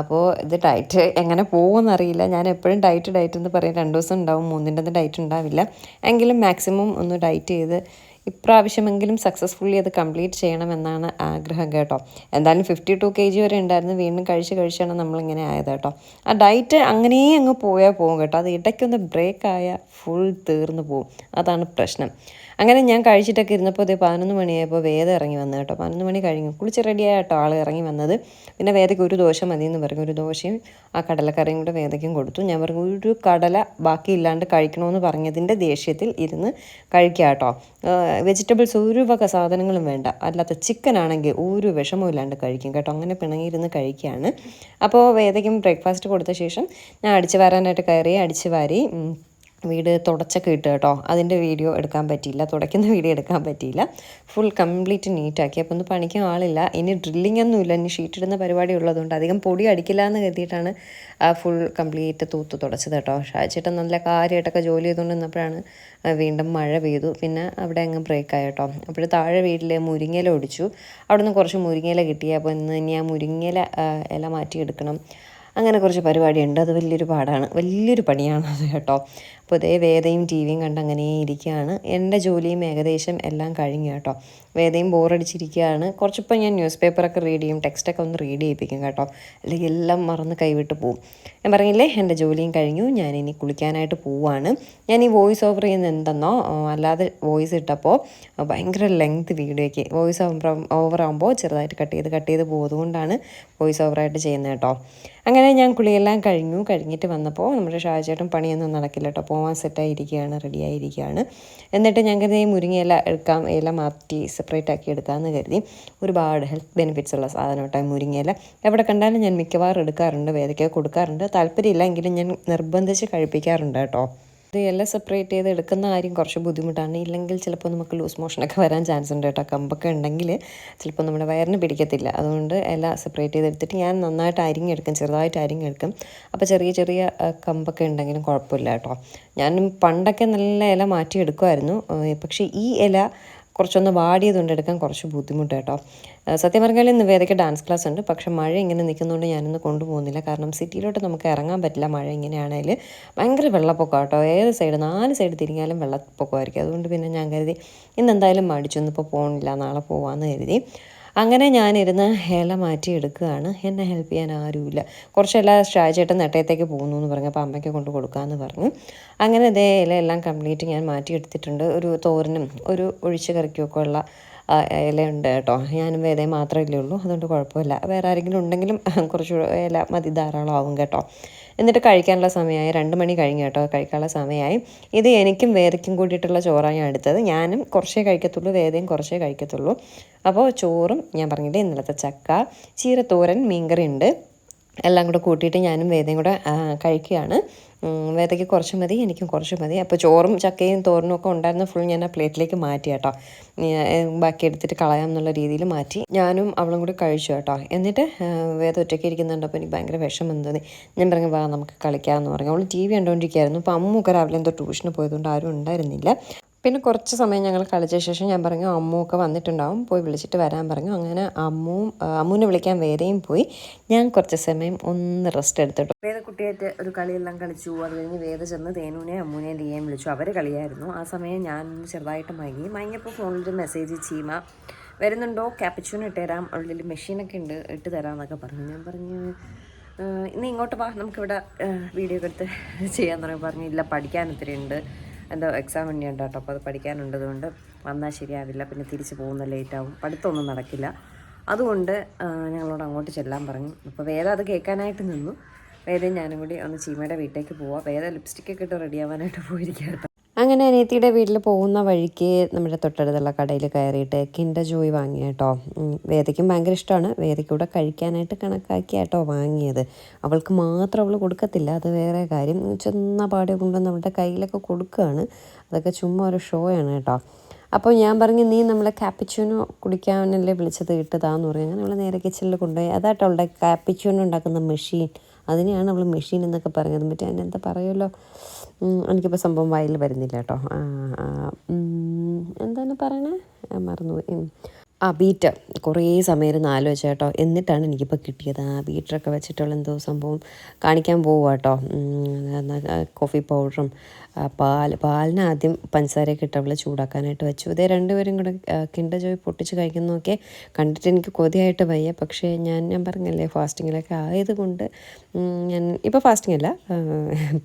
അപ്പോൾ ഇത് ഡയറ്റ് എങ്ങനെ പോകുമെന്നറിയില്ല ഞാൻ എപ്പോഴും ഡയറ്റ് ഡയറ്റ് എന്ന് പറയും രണ്ട് ദിവസം ഉണ്ടാവും. മൂന്നിന്റെ ഡയറ്റ് ഉണ്ടാവില്ല. എങ്കിലും മാക്സിമം ഒന്ന് ഡയറ്റ് ചെയ്ത് ഇപ്രാവശ്യമെങ്കിലും സക്സസ്ഫുള്ളി അത് കംപ്ലീറ്റ് ചെയ്യണമെന്നാണ് ആഗ്രഹം കേട്ടോ. എന്തായാലും ഫിഫ്റ്റി ടു കെ ജി വരെ ഉണ്ടായിരുന്നു. വീണ്ടും കഴിച്ച് കഴിച്ചാണ് നമ്മളിങ്ങനെ ആയത് കേട്ടോ. ആ ഡയറ്റ് അങ്ങനെ അങ്ങ് പോയാൽ പോകും കേട്ടോ. അത് ഇടയ്ക്കൊന്ന് ബ്രേക്ക് ആയാൽ ഫുൾ തീർന്നു പോകും അതാണ് പ്രശ്നം. അങ്ങനെ ഞാൻ കഴിച്ചിട്ടൊക്കെ ഇരുന്നപ്പോൾ ഇതേ പതിനൊന്ന് മണിയായപ്പോൾ വേദ ഇറങ്ങി വന്നു കേട്ടോ. പതിനൊന്ന് മണി കഴിഞ്ഞു. കുളിച്ച് റെഡിയായ കേട്ടോ ആൾ ഇറങ്ങി വന്നത്. പിന്നെ വേദയ്ക്ക് ഒരു ദോശ മതി എന്ന് പറഞ്ഞു. ഒരു ദോശയും ആ കടലക്കറിയും കൂടെ വേദയ്ക്കും കൊടുത്തു. ഞാൻ പറഞ്ഞു ഒരു കടല ബാക്കി ബാക്കിയില്ലാണ്ട് കഴിക്കണമെന്ന് പറഞ്ഞതിന്റെ ദേഷ്യത്തിൽ ഇരുന്ന് കഴിക്കുക കേട്ടോ. വെജിറ്റബിൾസ് ഒരു വക സാധനങ്ങളും വേണ്ട. അല്ലാത്ത ചിക്കൻ ആണെങ്കിൽ ഒരു വിഷമവും ഇല്ലാണ്ട് കഴിക്കും കേട്ടോ. അങ്ങനെ പിണങ്ങിയിരുന്ന് കഴിക്കുകയാണ്. അപ്പോൾ വേദയ്ക്കും ബ്രേക്ക്ഫാസ്റ്റ് കൊടുത്ത ശേഷം ഞാൻ അടിച്ചു വാരാനായിട്ട് കയറി അടിച്ചു വാരി വീട് തുടച്ചൊക്കെ ഇട്ട് കേട്ടോ. അതിന്റെ വീഡിയോ എടുക്കാൻ പറ്റിയില്ല. തുടയ്ക്കുന്ന വീഡിയോ എടുക്കാൻ പറ്റിയില്ല. ഫുൾ കംപ്ലീറ്റ് നീറ്റാക്കി അപ്പോൾ ഒന്ന് പണിക്കാൻ ആളില്ല. ഇനി ഡ്രില്ലിംഗ് ഒന്നുമില്ല ഇനി ഷീറ്റ് ഇടുന്ന പരിപാടി ഉള്ളതുകൊണ്ട് അധികം പൊടി അടിക്കില്ല എന്ന് കരുതിയിട്ടാണ് ഫുൾ കംപ്ലീറ്റ് തൂത്ത് തുടച്ചത് കേട്ടോ. ഷാച്ചേട്ടൻ നല്ല കാര്യമായിട്ടൊക്കെ ജോലി ചെയ്തുകൊണ്ട് നിന്നപ്പോഴാണ് വീണ്ടും മഴ പെയ്തു. പിന്നെ അവിടെ അങ്ങ് ബ്രേക്കായി കേട്ടോ. അപ്പോൾ താഴെ വീട്ടിൽ മുരിങ്ങയില ഒടിച്ചു. അവിടെ നിന്ന് കുറച്ച് മുരിങ്ങയില കിട്ടി. അപ്പോൾ ഇന്ന് ഇനി ആ മുരിങ്ങയില ഇല മാറ്റിയെടുക്കണം. അങ്ങനെ കുറച്ച് പരിപാടിയുണ്ട്. അത് വലിയൊരു പാടാണ്. വലിയൊരു പണിയാണ് അത് കേട്ടോ. അപ്പോൾ ഇതേ വേദയും ടി വിയും കണ്ട് അങ്ങനെ ഇരിക്കുകയാണ് എന്റെ ജോലിയും ഏകദേശം എല്ലാം കഴിഞ്ഞു കേട്ടോ. വേദയും ബോറടിച്ചിരിക്കുകയാണ് കുറച്ചിപ്പോൾ ഞാൻ ന്യൂസ് പേപ്പറൊക്കെ റീഡ് ചെയ്യും ടെക്സ്റ്റൊക്കെ ഒന്ന് റീഡ് ചെയ്യിപ്പിക്കും കേട്ടോ. അല്ലെങ്കിൽ എല്ലാം മറന്ന് കൈവിട്ട് പോവും. ഞാൻ പറഞ്ഞില്ലേ എന്റെ ജോലിയും കഴിഞ്ഞു ഞാൻ ഇനി കുളിക്കാനായിട്ട് പോവാണ്. ഞാൻ ഈ വോയിസ് ഓവർ ചെയ്യുന്ന എന്തെന്നോ അല്ലാതെ വോയിസ് ഇട്ടപ്പോൾ ഭയങ്കര ലെങ്ത് വീഡിയോയ്ക്ക് വോയിസ് ഓവർ ഓവർ ആകുമ്പോൾ ചെറുതായിട്ട് കട്ട് ചെയ്ത് കട്ട് ചെയ്ത് പോകുന്നതുകൊണ്ടാണ് വോയിസ് ഓവറായിട്ട് ചെയ്യുന്നത് കേട്ടോ. അങ്ങനെ ഞാൻ കുളിയെല്ലാം കഴിഞ്ഞു. കഴിഞ്ഞിട്ട് വന്നപ്പോൾ നമ്മുടെ ഷാജേട്ടൻ പണിയൊന്നും നടക്കില്ല കേട്ടോ. പോകാൻ സെറ്റായിരിക്കുകയാണ് റെഡി ആയിരിക്കുകയാണ് എന്നിട്ട് ഞാൻ ഈ മുരിങ്ങയില എടുക്കാം ഇല മാറ്റി സെപ്പറേറ്റ് ആക്കി എടുക്കാമെന്ന് കരുതി. ഒരുപാട് ഹെൽത്ത് ബെനിഫിറ്റ്സ് ഉള്ള സാധനം കേട്ടോ മുരിങ്ങയില. എവിടെ കണ്ടാലും ഞാൻ മിക്കവാറും എടുക്കാറുണ്ട് വേദയ്ക്ക് കൊടുക്കാറുണ്ട്. താല്പര്യമില്ല എങ്കിലും ഞാൻ നിർബന്ധിച്ച് കഴിപ്പിക്കാറുണ്ട് കേട്ടോ. ഇത് എല്ലാം സെപ്പറേറ്റ് ചെയ്ത് എടുക്കുന്ന കാര്യം കുറച്ച് ബുദ്ധിമുട്ടാണ്. ഇല്ലെങ്കിൽ ചിലപ്പോൾ നമുക്ക് ലൂസ് മോഷനൊക്കെ വരാൻ ചാൻസ് ഉണ്ട് കേട്ടോ. കമ്പൊക്കെ ഉണ്ടെങ്കിൽ ചിലപ്പോൾ നമ്മുടെ വയറിന് പിടിക്കത്തില്ല. അതുകൊണ്ട് എല്ലാം സെപ്പറേറ്റ് ചെയ്ത് എടുത്തിട്ട് ഞാൻ നന്നായിട്ട് അരിഞ്ഞെടുക്കും ചെറുതായിട്ട് അരിഞ്ഞെടുക്കും അപ്പോൾ ചെറിയ ചെറിയ കമ്പൊക്കെ ഉണ്ടെങ്കിലും കുഴപ്പമില്ല കേട്ടോ. ഞാൻ പണ്ടൊക്കെ നല്ല ഇല മാറ്റിയെടുക്കുമായിരുന്നു പക്ഷേ ഈ ഇല കുറച്ചൊന്ന് വാടിയതുകൊണ്ട് എടുക്കാൻ കുറച്ച് ബുദ്ധിമുട്ട് കേട്ടോ. സത്യം പറഞ്ഞാൽ ഇന്ന് വേദയ്ക്ക് ഡാൻസ് ക്ലാസ് ഉണ്ട്. പക്ഷേ മഴ ഇങ്ങനെ നിൽക്കുന്നതുകൊണ്ട് ഞാനൊന്ന് കൊണ്ടുപോകുന്നില്ല. കാരണം സിറ്റിയിലോട്ട് നമുക്ക് ഇറങ്ങാൻ പറ്റില്ല മഴ ഇങ്ങനെയാണെങ്കിൽ ഭയങ്കര വെള്ളപ്പൊക്കം കേട്ടോ. ഏത് സൈഡ് നാല് സൈഡ് തിരിഞ്ഞാലും വെള്ളപ്പൊക്കമായിരിക്കും. അതുകൊണ്ട് പിന്നെ ഞാൻ കരുതി ഇന്ന് എന്തായാലും മടിച്ചൊന്നിപ്പോൾ പോകണില്ല നാളെ പോകാമെന്ന് കരുതി. അങ്ങനെ ഞാനിരുന്ന് ഇല മാറ്റി എടുക്കുകയാണ് എന്നെ ഹെൽപ്പ് ചെയ്യാൻ ആരുമില്ല. കുറച്ചെല്ലാം ഷാജേട്ടൻ നെട്ടയത്തേക്ക് പോകുന്നു എന്ന് പറഞ്ഞു. അപ്പോൾ അമ്മയ്ക്ക് കൊണ്ട് കൊടുക്കാമെന്ന് പറഞ്ഞു. അങ്ങനെ ഇതേ ഇല എല്ലാം കംപ്ലീറ്റ് ഞാൻ മാറ്റിയെടുത്തിട്ടുണ്ട്. ഒരു തോരനും ഒരു ഒഴിച്ച് കറിക്കുമൊക്കെ ഉള്ള ഇലയുണ്ട് കേട്ടോ. ഞാനും വേദേ മാത്രമല്ലേ ഉള്ളൂ. അതുകൊണ്ട് കുഴപ്പമില്ല. വേറെ ആരെങ്കിലും ഉണ്ടെങ്കിലും കുറച്ച് ഇല മതി ധാരാളമാവും കേട്ടോ. എന്നിട്ട് കഴിക്കാനുള്ള സമയമായി. രണ്ട് മണി കഴിഞ്ഞു കേട്ടോ കഴിക്കാനുള്ള സമയമായി. ഇത് എനിക്കും വേദയ്ക്കും കൂടിയിട്ടുള്ള ചോറാണ് ഞാൻ എടുത്തത്. ഞാനും കുറച്ചേ കഴിക്കത്തുള്ളൂ വേദയും കുറച്ചേ കഴിക്കത്തുള്ളൂ. അപ്പോൾ ചോറും ഞാൻ പറഞ്ഞില്ലേ ഇന്നലത്തെ ചക്ക ചീരത്തോരൻ മീൻകറി ഉണ്ട്. എല്ലാം കൂടെ കൂട്ടിയിട്ട് ഞാനും വേദയും കൂടെ കഴിക്കുകയാണ്. വേദയ്ക്ക് കുറച്ച് മതി എനിക്കും കുറച്ച് മതി. അപ്പോൾ ചോറും ചക്കയും തോരനും ഒക്കെ ഉണ്ടായിരുന്ന ഫുൾ ഞാൻ ആ പ്ലേറ്റിലേക്ക് മാറ്റി കേട്ടോ. ബാക്കി എടുത്തിട്ട് കളയാം എന്നുള്ള രീതിയിൽ മാറ്റി. ഞാനും അവളും കൂടി കഴിച്ചു കേട്ടോ. എന്നിട്ട് വേദ ഒറ്റയ്ക്ക് ഇരിക്കുന്നുണ്ട്. അപ്പോൾ എനിക്ക് ഭയങ്കര വിഷമം തോന്നി ഞാൻ പറഞ്ഞു വാ നമുക്ക് കളിക്കാമെന്ന് പറഞ്ഞു. അവൾ ടി വി കണ്ടുകൊണ്ടിരിക്കുകയായിരുന്നു അപ്പോൾ അമ്മ ഒക്കെ രാവിലെ എന്തോ ട്യൂഷന് പോയതുകൊണ്ട് ആരും ഉണ്ടായിരുന്നില്ല. പിന്നെ കുറച്ച് സമയം ഞങ്ങൾ കളിച്ച ശേഷം ഞാൻ പറഞ്ഞു അമ്മുവൊക്കെ വന്നിട്ടുണ്ടാവും പോയി വിളിച്ചിട്ട് വരാൻ പറഞ്ഞു. അങ്ങനെ അമ്മുവും അമ്മുവിനെ വിളിക്കാൻ വേറെയും പോയി. ഞാൻ കുറച്ച് സമയം ഒന്ന് റെസ്റ്റ് എടുത്തിട്ടു. വേദ കുട്ടിയായിട്ട് ഒരു കളിയെല്ലാം കളിച്ചു. അത് കഴിഞ്ഞ് വേദ ചെന്ന് തേനുവിനെ അമ്മുനെ ലിയേയും വിളിച്ചു. അവർ കളിയായിരുന്നു. ആ സമയം ഞാൻ ചെറുതായിട്ട് മയങ്ങി. മയങ്ങിയപ്പോൾ ഫോണിൽ മെസ്സേജ് ചീമ വരുന്നുണ്ടോ? ക്യാപ്പച്ചൂന് ഇട്ടുതരാം ഉള്ളിൽ മെഷീനൊക്കെ ഉണ്ട് ഇട്ട് തരാം എന്നൊക്കെ പറഞ്ഞു. ഞാൻ പറഞ്ഞു "ഏഹ്, ഇന്ന് ഇങ്ങോട്ട് വാ. നമുക്കിവിടെ വീഡിയോ എടുത്ത് ചെയ്യാമെന്ന് പറഞ്ഞു ഇല്ല പഠിക്കാൻ ഒത്തിരി ഉണ്ട്. എന്തോ എക്സാം ഉണ്ട് കേട്ടോ. അപ്പോൾ അത് പഠിക്കാനുണ്ടതുകൊണ്ട് വന്നാൽ ശരിയാവില്ല. പിന്നെ തിരിച്ച് പോകുന്ന ലേറ്റാവും പഠിത്തമൊന്നും നടക്കില്ല. അതുകൊണ്ട് ഞങ്ങളോട് അങ്ങോട്ട് ചെല്ലാൻ പറഞ്ഞു. അപ്പോൾ വേദ അത് കേൾക്കാനായിട്ട് നിന്നു. വേദയും ഞാനും കൂടി ഒന്ന് ചീമയുടെ വീട്ടിലേക്ക് പോവാം. വേദ ലിപ്സ്റ്റിക്കൊക്കെ ഇട്ട് റെഡിയാവാനായിട്ട് പോയിരിക്കുക കേട്ടോ. അങ്ങനെ അനിയത്തിയുടെ വീട്ടിൽ പോകുന്ന വഴിക്ക് നമ്മുടെ തൊട്ടടുത്തുള്ള കടയിൽ കയറിയിട്ട് കിൻഡ ജോയ് വാങ്ങി കേട്ടോ. വേദയ്ക്കും ഭയങ്കര ഇഷ്ടമാണ്. വേദയ്ക്കൂടെ കഴിക്കാനായിട്ട് കണക്കാക്കി കേട്ടോ വാങ്ങിയത്. അവൾക്ക് മാത്രം അവൾ കൊടുക്കത്തില്ല. അത് വേറെ കാര്യം. ചെന്ന പാടി കൊണ്ടുവന്ന് നമ്മുടെ കയ്യിലൊക്കെ കൊടുക്കുകയാണ്. അതൊക്കെ ചുമ്മാ ഒരു ഷോ ആണ് കേട്ടോ. അപ്പോൾ ഞാൻ പറഞ്ഞു നീ നമ്മളെ കാപ്പിച്ചൂനോ കുടിക്കാനല്ലേ വിളിച്ചത്? കിട്ടതാന്ന് പറഞ്ഞു. അങ്ങനെ അവൾ നേരെ കിച്ചണിൽ കൊണ്ടുപോയി. അതാട്ടോ അവളുടെ കാപ്പിച്ചൂനോ ഉണ്ടാക്കുന്ന മെഷീൻ അതിനെയാണ് അവൾ മെഷീൻ എന്നൊക്കെ പറഞ്ഞത്. മറ്റേ അതിനെന്താ പറയുമല്ലോ? എനിക്കിപ്പോൾ സംഭവം വായിൽ വരുന്നില്ല കേട്ടോ. എന്താണ് പറയണേ? മറന്നുപോയി. ആ ബീറ്റർ കുറേ സമയം ഇരുന്ന് ആലോചിച്ച കേട്ടോ. എന്നിട്ടാണ് എനിക്കിപ്പോൾ കിട്ടിയത്. ആ ബീറ്ററൊക്കെ വെച്ചിട്ടുള്ള എന്തോ സംഭവം കാണിക്കാൻ പോവുക കേട്ടോ. കോഫി പൗഡറും പാൽ പാലിന് ആദ്യം പഞ്ചസാരയൊക്കെ ഇട്ട് ചൂടാക്കാനായിട്ട് വെച്ചു. ഇതേ രണ്ടുപേരും കൂടെ കിണ്ട ജോയ് പൊട്ടിച്ച് കഴിക്കുന്നതൊക്കെ കണ്ടിട്ട് എനിക്ക് കൊതിയായിട്ട് വയ്യ. പക്ഷേ ഞാൻ ഞാൻ പറഞ്ഞല്ലേ ഫാസ്റ്റിങ്ങിലൊക്കെ ആയതുകൊണ്ട് ഞാൻ ഇപ്പോൾ ഫാസ്റ്റിംഗ് അല്ല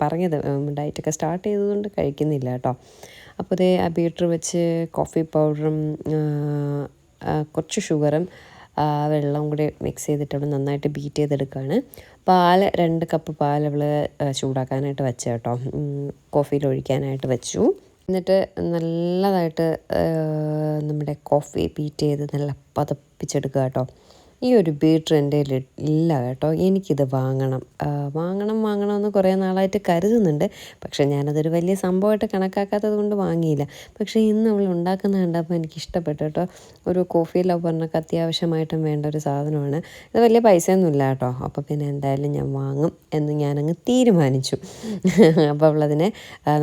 പറഞ്ഞത് ഡയറ്റൊക്കെ സ്റ്റാർട്ട് ചെയ്തതുകൊണ്ട് കഴിക്കുന്നില്ല കേട്ടോ. അപ്പോൾ ഇതേ ആ ബീറ്റർ വെച്ച് കോഫി പൗഡറും കുറച്ച് ഷുഗറും ആ, വെള്ളവും കൂടി മിക്സ് ചെയ്തിട്ട് അവിടെ നന്നായിട്ട് ബീറ്റ് ചെയ്തെടുക്കുകയാണ് പാൽ രണ്ട് കപ്പ് പാൽ അവൾ ചൂടാക്കാനായിട്ട് വെച്ച കേട്ടോ കോഫിയിൽ ഒഴിക്കാനായിട്ട് വെച്ചു. എന്നിട്ട് നല്ലതായിട്ട് നമ്മുടെ കോഫി ബീറ്റ് ചെയ്ത് നല്ല പതപ്പിച്ചെടുക്കുക കേട്ടോ ഈ ഒരു ബീറ്റർ എന്റെ ഇല്ല കേട്ടോ. എനിക്കിത് വാങ്ങണം. വാങ്ങണം വാങ്ങണമെന്ന് കുറേ നാളായിട്ട് കരുതുന്നുണ്ട്. പക്ഷേ ഞാനതൊരു വലിയ സംഭവമായിട്ട് കണക്കാക്കാത്തത് കൊണ്ട് വാങ്ങിയില്ല. പക്ഷേ ഇന്ന് അവൾ ഉണ്ടാക്കുന്ന കണ്ടപ്പോൾ എനിക്ക് ഇഷ്ടപ്പെട്ടു കേട്ടോ. ഒരു കോഫി ലവറിനൊക്കെ അത്യാവശ്യമായിട്ടും വേണ്ട ഒരു സാധനമാണ്. ഇത് വലിയ പൈസയൊന്നും ഇല്ല കേട്ടോ. അപ്പോൾ പിന്നെ എന്തായാലും ഞാൻ വാങ്ങും എന്ന് ഞാനങ്ങ് തീരുമാനിച്ചു. അപ്പോൾ അവളതിനെ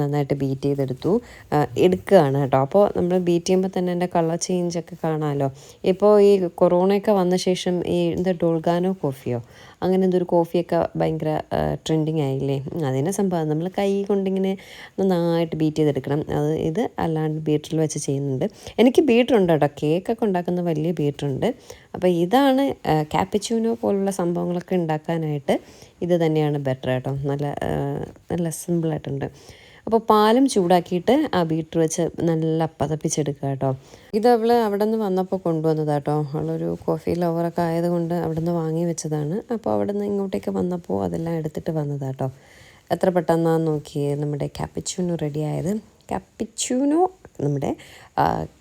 നന്നായിട്ട് ബീറ്റ് ചെയ്തെടുത്തു. എടുക്കുകയാണ് കേട്ടോ. അപ്പോൾ നമ്മൾ ബീറ്റ് ചെയ്യുമ്പോൾ തന്നെ എന്റെ കളർ ചേഞ്ചൊക്കെ കാണാമല്ലോ. ഇപ്പോൾ ഈ കൊറോണയൊക്കെ വന്ന ശേഷം ശേഷം ഈ എന്താ ഡോൾഗാനോ കോഫിയോ? അങ്ങനെ എന്തൊരു കോഫിയൊക്കെ ഭയങ്കര ട്രെൻഡിങ് ആയില്ലേ? അതിനെ സംഭവം നമ്മൾ കൈ കൊണ്ടിങ്ങനെ നന്നായിട്ട് ബീറ്റ് ചെയ്തെടുക്കണം. അത് ഇത് അല്ലാണ്ട് ബീറ്ററിൽ വെച്ച് ചെയ്യുന്നുണ്ട്. എനിക്ക് ബീറ്ററുണ്ട് കേട്ടോ. കേക്കൊക്കെ ഉണ്ടാക്കുന്ന വലിയ ബീറ്ററുണ്ട് അപ്പോൾ ഇതാണ് ക്യാപ്പിച്ചൂനോ പോലുള്ള സംഭവങ്ങളൊക്കെ ഉണ്ടാക്കാനായിട്ട് ഇത് തന്നെയാണ് ബെറ്റർ കേട്ടോ. നല്ല നല്ല സിമ്പിളായിട്ടുണ്ട് അപ്പോൾ പാലും ചൂടാക്കിയിട്ട് ആ ബീറ്റർ വെച്ച് നല്ല പതപ്പിച്ചെടുക്കുക കേട്ടോ. ഇത് അവൾ അവിടെ നിന്ന് വന്നപ്പോൾ കൊണ്ടുവന്നതാണ് കേട്ടോ. അവളൊരു കോഫി ലവറൊക്കെ ആയതുകൊണ്ട് അവിടെ നിന്ന് വാങ്ങി വെച്ചതാണ്. അപ്പോൾ അവിടെ നിന്ന് ഇങ്ങോട്ടേക്ക് വന്നപ്പോൾ അതെല്ലാം എടുത്തിട്ട് വന്നതാണ് കേട്ടോ. എത്ര പെട്ടെന്നാന്ന് നോക്കിയേ നമ്മുടെ ക്യാപ്പിച്ചൂനോ റെഡി ആയത്. ക്യാപ്പിച്ചൂനോ നമ്മുടെ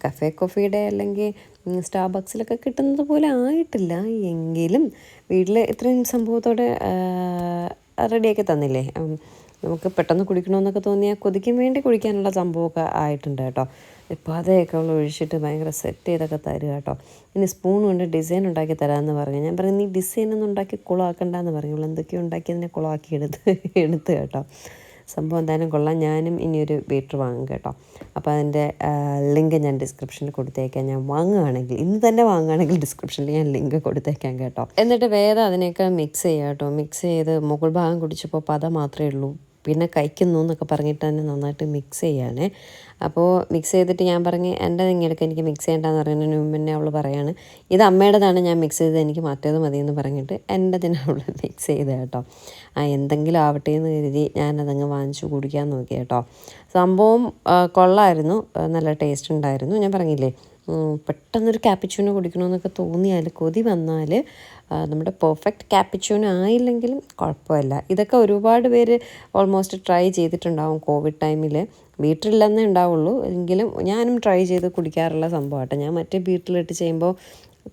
കഫേ കോഫിയുടെ അല്ലെങ്കിൽ സ്റ്റാർബക്സിലൊക്കെ കിട്ടുന്നത് പോലെ ആയിട്ടില്ല. എങ്കിലും വീട്ടിൽ ഇത്രയും സംഭവത്തോടെ റെഡിയാക്കി തന്നില്ലേ? നമുക്ക് പെട്ടെന്ന് കുടിക്കണമെന്നൊക്കെ തോന്നിയാൽ കൊതിക്കും വേണ്ടി കുടിക്കാനുള്ള സംഭവമൊക്കെ ആയിട്ടുണ്ട് കേട്ടോ. അതൊക്കെ അവൾ ഒഴിച്ചിട്ട് ഭയങ്കര സെറ്റ് ചെയ്തൊക്കെ തരിക കേട്ടോ. ഇനി സ്പൂൺ കൊണ്ട് ഡിസൈൻ ഉണ്ടാക്കി തരാമെന്ന് പറഞ്ഞു. ഞാൻ പറഞ്ഞു നീ ഡിസൈൻ ഒന്നും ഉണ്ടാക്കി കുളമാക്കണ്ടെന്ന് പറഞ്ഞു. എന്തൊക്കെയോ ഉണ്ടാക്കി അതിനെ കുളമാക്കി എടുത്ത് എടുത്ത് കേട്ടോ. സംഭവം എന്തായാലും കൊള്ളാം. ഞാനും ഇനിയൊരു ബീറ്റർ വാങ്ങും കേട്ടോ. അപ്പോൾ അതിന്റെ ലിങ്ക് ഞാൻ ഡിസ്ക്രിപ്ഷനിൽ കൊടുത്തേക്കാം. ഞാൻ വാങ്ങുകയാണെങ്കിൽ ഇന്ന് തന്നെ വാങ്ങുകയാണെങ്കിൽ ഡിസ്ക്രിപ്ഷനിൽ ഞാൻ ലിങ്ക് കൊടുത്തേക്കാം കേട്ടോ. എന്നിട്ട് വേറെ അതിനെയൊക്കെ മിക്സ് ചെയ്യാം കേട്ടോ. മിക്സ് ചെയ്ത് മുകൾ ഭാഗം കുടിച്ചപ്പോൾ പത മാത്രമേ ഉള്ളൂ. പിന്നെ കഴിക്കുന്നു എന്നൊക്കെ പറഞ്ഞിട്ട് തന്നെ നന്നായിട്ട് മിക്സ് ചെയ്യാണ് അപ്പോൾ മിക്സ് ചെയ്തിട്ട് ഞാൻ പറഞ്ഞ് എന്റെ ഇങ്ങനെയൊക്കെ എനിക്ക് മിക്സ് ചെയ്യേണ്ടെന്ന് പറയുന്നതിന് മുമ്പ് തന്നെ അവൾ പറയാണ് ഇത് അമ്മയുടേതാണ് ഞാൻ മിക്സ് ചെയ്തത് എനിക്ക് മറ്റേത് മതി എന്ന് പറഞ്ഞിട്ട് എന്റെ തന്നെ അവൾ മിക്സ് ചെയ്ത് കേട്ടോ ആ എന്തെങ്കിലും ആവട്ടെ എന്ന് കരുതി ഞാനതങ്ങ് വാങ്ങിച്ചു കുടിക്കാൻ നോക്കി കേട്ടോ സംഭവം കൊള്ളായിരുന്നു നല്ല ടേസ്റ്റ് ഉണ്ടായിരുന്നു. ഞാൻ പറഞ്ഞില്ലേ പെട്ടെന്നൊരു ക്യാപ്പിച്ചൂന കുടിക്കണമെന്നൊക്കെ തോന്നിയാൽ കൊതി വന്നാൽ നമ്മുടെ പെർഫെക്റ്റ് ക്യാപ്പിച്ചൂന ആയില്ലെങ്കിലും കുഴപ്പമില്ല. ഇതൊക്കെ ഒരുപാട് പേര് ഓൾമോസ്റ്റ് ട്രൈ ചെയ്തിട്ടുണ്ടാവും കോവിഡ് ടൈമിൽ വീട്ടിലില്ലെന്നേ ഉണ്ടാവുള്ളൂ. എങ്കിലും ഞാനും ട്രൈ ചെയ്ത് കുടിക്കാറുള്ള സംഭവമാട്ടോ. ഞാൻ മറ്റേ വീട്ടിലിട്ട് ചെയ്യുമ്പോൾ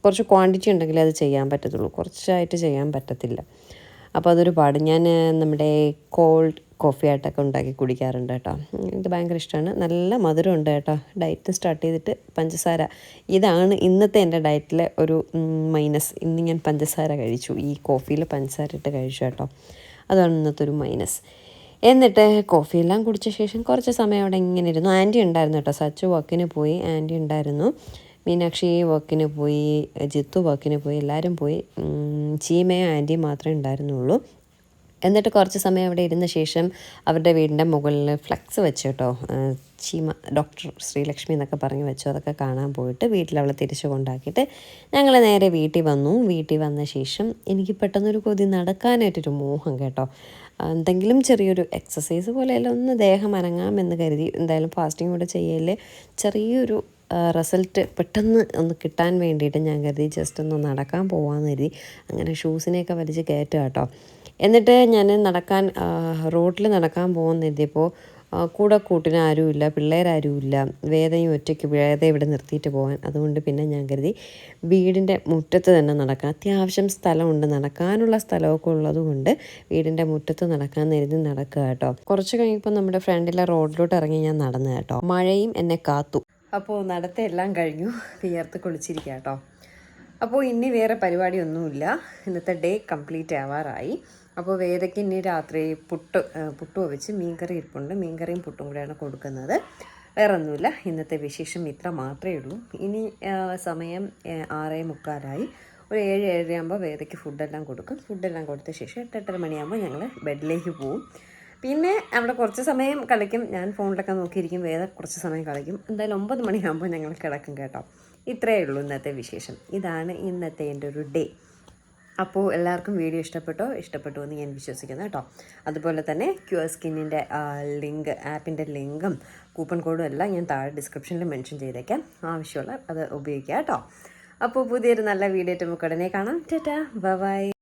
കുറച്ച് ക്വാണ്ടിറ്റി ഉണ്ടെങ്കിൽ അത് ചെയ്യാൻ പറ്റത്തുള്ളൂ. കുറച്ചായിട്ട് ചെയ്യാൻ പറ്റത്തില്ല. അപ്പോൾ അതൊരുപാട് ഞാൻ നമ്മുടെ കോൾഡ് കോഫി ആയിട്ടൊക്കെ ഉണ്ടാക്കി കുടിക്കാറുണ്ട് കേട്ടോ. എനിക്ക് ഭയങ്കര ഇഷ്ടമാണ്. നല്ല മധുരം ഉണ്ട് കേട്ടോ. ഡയറ്റ് സ്റ്റാർട്ട് ചെയ്തിട്ട് പഞ്ചസാര. ഇതാണ് ഇന്നത്തെ എന്റെ ഡയറ്റിലെ ഒരു മൈനസ് ഇന്ന് ഞാൻ പഞ്ചസാര കഴിച്ചു. ഈ കോഫിയിൽ പഞ്ചസാര ഇട്ട് കഴിച്ചു കേട്ടോ. അതാണ് ഇന്നത്തെ ഒരു മൈനസ് എന്നിട്ട് കോഫിയെല്ലാം കുടിച്ച ശേഷം കുറച്ച് സമയം അവിടെ ഇങ്ങനെ ഇരുന്നു. ആന്റി ഉണ്ടായിരുന്നു കേട്ടോ. സച്ചു വർക്കിന് പോയി. ആന്റി ഉണ്ടായിരുന്നു. മീനാക്ഷി വർക്കിന് പോയി. ജിത്തു വർക്കിന് പോയി. എല്ലാവരും പോയി. ചീമയും ആന്റിയും മാത്രമേ ഉണ്ടായിരുന്നുള്ളൂ. എന്നിട്ട് കുറച്ച് സമയം അവിടെ ഇരുന്ന ശേഷം അവരുടെ വീടിന്റെ മുകളിൽ ഫ്ലക്സ് വെച്ച് കേട്ടോ ചീമ ഡോക്ടർ ശ്രീലക്ഷ്മി എന്നൊക്കെ പറഞ്ഞ് വെച്ചു. അതൊക്കെ കാണാൻ പോയിട്ട് വീട്ടിൽ അവളെ തിരിച്ചു കൊണ്ടാക്കിയിട്ട് ഞങ്ങൾ നേരെ വീട്ടിൽ വന്നു. വീട്ടിൽ വന്ന ശേഷം എനിക്ക് പെട്ടെന്നൊരു കൊതി നടക്കാനായിട്ടൊരു മോഹം കേട്ടോ. എന്തെങ്കിലും ചെറിയൊരു എക്സസൈസ് പോലെയല്ല ഒന്ന് ദേഹം അനങ്ങാമെന്ന് കരുതി എന്തായാലും ഫാസ്റ്റിംഗ് കൂടെ ചെയ്യൽ ചെറിയൊരു റിസൾട്ട് പെട്ടെന്ന് ഒന്ന് കിട്ടാൻ വേണ്ടിയിട്ട് ഞാൻ കരുതി ജസ്റ്റ് ഒന്ന് നടക്കാൻ പോകാമെന്ന് കരുതി. അങ്ങനെ ഷൂസിനെയൊക്കെ വലിച്ച് കയറ്റുക കേട്ടോ. എന്നിട്ട് ഞാൻ നടക്കാൻ റോഡിൽ നടക്കാൻ പോകുന്ന കരുതിയപ്പോൾ ആ, കൂടെ കൂട്ടിന് ആരുമില്ല പിള്ളേരാരുമില്ല വേദയും ഒറ്റയ്ക്ക് വേദ ഇവിടെ നിർത്തിയിട്ട് പോകാൻ. അതുകൊണ്ട് പിന്നെ ഞാൻ കരുതി വീടിന്റെ മുറ്റത്ത് തന്നെ നടക്കാം അത്യാവശ്യം സ്ഥലമുണ്ട്. നടക്കാനുള്ള സ്ഥലമൊക്കെ ഉള്ളതുകൊണ്ട് വീടിന്റെ മുറ്റത്ത് നടക്കാൻ കരുതി നടക്കുക കേട്ടോ. കുറച്ച് കഴിഞ്ഞപ്പോൾ നമ്മുടെ ഫ്രണ്ടിലെ റോഡിലോട്ട് ഇറങ്ങി ഞാൻ നടന്നു കേട്ടോ. മഴയും എന്നെ കാത്തു. അപ്പോൾ നടത്തെല്ലാം കഴിഞ്ഞു. വിയർത്ത് കുളിച്ചിരിക്കാം കേട്ടോ. അപ്പോൾ ഇനി വേറെ പരിപാടിയൊന്നുമില്ല. ഇന്നത്തെ ഡേ കംപ്ലീറ്റ് ആവാറായി. അപ്പോൾ വേദയ്ക്ക് ഇനി രാത്രി പുട്ട് പുട്ട് വെച്ച് മീൻകറി ഇരിപ്പുണ്ട്. മീൻകറിയും പുട്ടും കൂടെയാണ് കൊടുക്കുന്നത്. വേറെ ഒന്നുമില്ല ഇന്നത്തെ വിശേഷം ഇത്ര മാത്രമേ ഉള്ളൂ. ഇനി സമയം ആറേ മുക്കാലായി. ഒരു ഏഴ് ഏഴരയാകുമ്പോൾ വേദയ്ക്ക് ഫുഡെല്ലാം കൊടുക്കും. ഫുഡെല്ലാം കൊടുത്ത ശേഷം എട്ടെട്ടര മണിയാകുമ്പോൾ ഞങ്ങൾ ബെഡിലേക്ക് പോവും. പിന്നെ അവിടെ കുറച്ച് സമയം കളിക്കും. ഞാൻ ഫോണിലൊക്കെ നോക്കിയിരിക്കും. വേദ കുറച്ച് സമയം കളിക്കും. എന്തായാലും ഒമ്പത് മണിയാകുമ്പോൾ ഞങ്ങൾ കിടക്കും കേട്ടോ. ഇത്രയേ ഉള്ളൂ ഇന്നത്തെ വിശേഷം. ഇതാണ് ഇന്നത്തെ എന്റെ ഒരു ഡേ. അപ്പോൾ എല്ലാവർക്കും വീഡിയോ ഇഷ്ടപ്പെട്ടോ? ഇഷ്ടപ്പെട്ടു എന്ന് ഞാൻ വിശ്വസിക്കുന്നു കേട്ടോ. അതുപോലെ തന്നെ ക്യു സ്കിന്നിന്റെ ലിങ്ക് ആപ്പിന്റെ ലിങ്കും കൂപ്പൺ കോഡും എല്ലാം ഞാൻ താഴെ ഡിസ്ക്രിപ്ഷനിൽ മെൻഷൻ ചെയ്തേക്കാം. ആവശ്യമുള്ള അത് ഉപയോഗിക്കുക കേട്ടോ. അപ്പോൾ പുതിയൊരു നല്ല വീഡിയോ ഏറ്റവും ഉടനെ കാണാം. ടാറ്റാ. ബൈ.